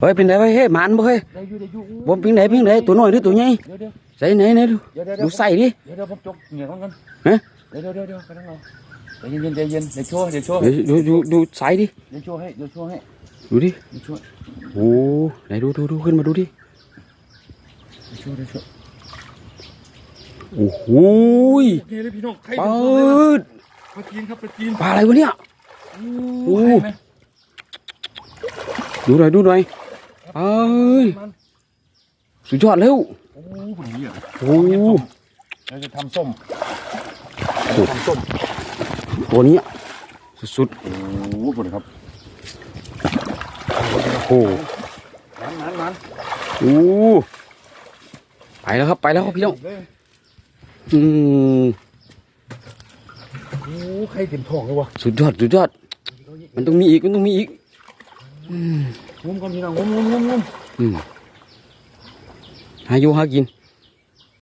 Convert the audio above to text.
เฮ้ยเป็นไงเว้เฮ้ยหมันบ่เฮ้ยได้อยู่ได้อยู่บ่เป็นไหนเป็นไหนตัวน้อยหรือตัวใหญ่เดี๋ยวเดี๋ยวใส่ไหนไหนดูเดี๋ยวเดี๋ยวดูใส่ดิ เดี๋ยวเดี๋ยวผมจกเหงี่ยก่อนกันฮะ เดี๋ยวเดี๋ยวเดี๋ยวเดี๋ยวกำลังรอใจเย็นๆใจเย็นเดี๋ยวโชว์เดี๋ยวโชว์เดี๋ยวดูดูดูใส่ดิเดี๋ยวโชว์ให้เดี๋ยวโชว์ให้ดูดิเดี๋ยวโชว์โอ้ไหนดูดูดูขึ้นมาดูดิเดี๋ยวโชว์เดี๋ยวโชว์โอ้โหยโอเคเลยพี่น้องใครปเป็นคนเลยดปลาจีนครับปลาจีนปลาอะไรวะเนี่ยโอ้ใครไหมดูหน่อยดูหน่อย เอ้ยมันสุดยอดแล้วโอ้โหคนนี้อะโอ้เราจะทำส้มเราจะทำส้ม ตัวนี้สุดโอ้โหคนนี้ครับๆโอ้มันมันมันโอ้ไปแล้วครับไปแล้วครับพี่น้องเลยอืมโอ้โหใครเต็มท้องเลยวะสุดยอดสุดยอด มันต้องมีอีกมันต้องมีอีกอืม งุ้มก่อนพี่น้องงุ้มงุ้มงุ้มงุ้มอืมหาอยู่หากิน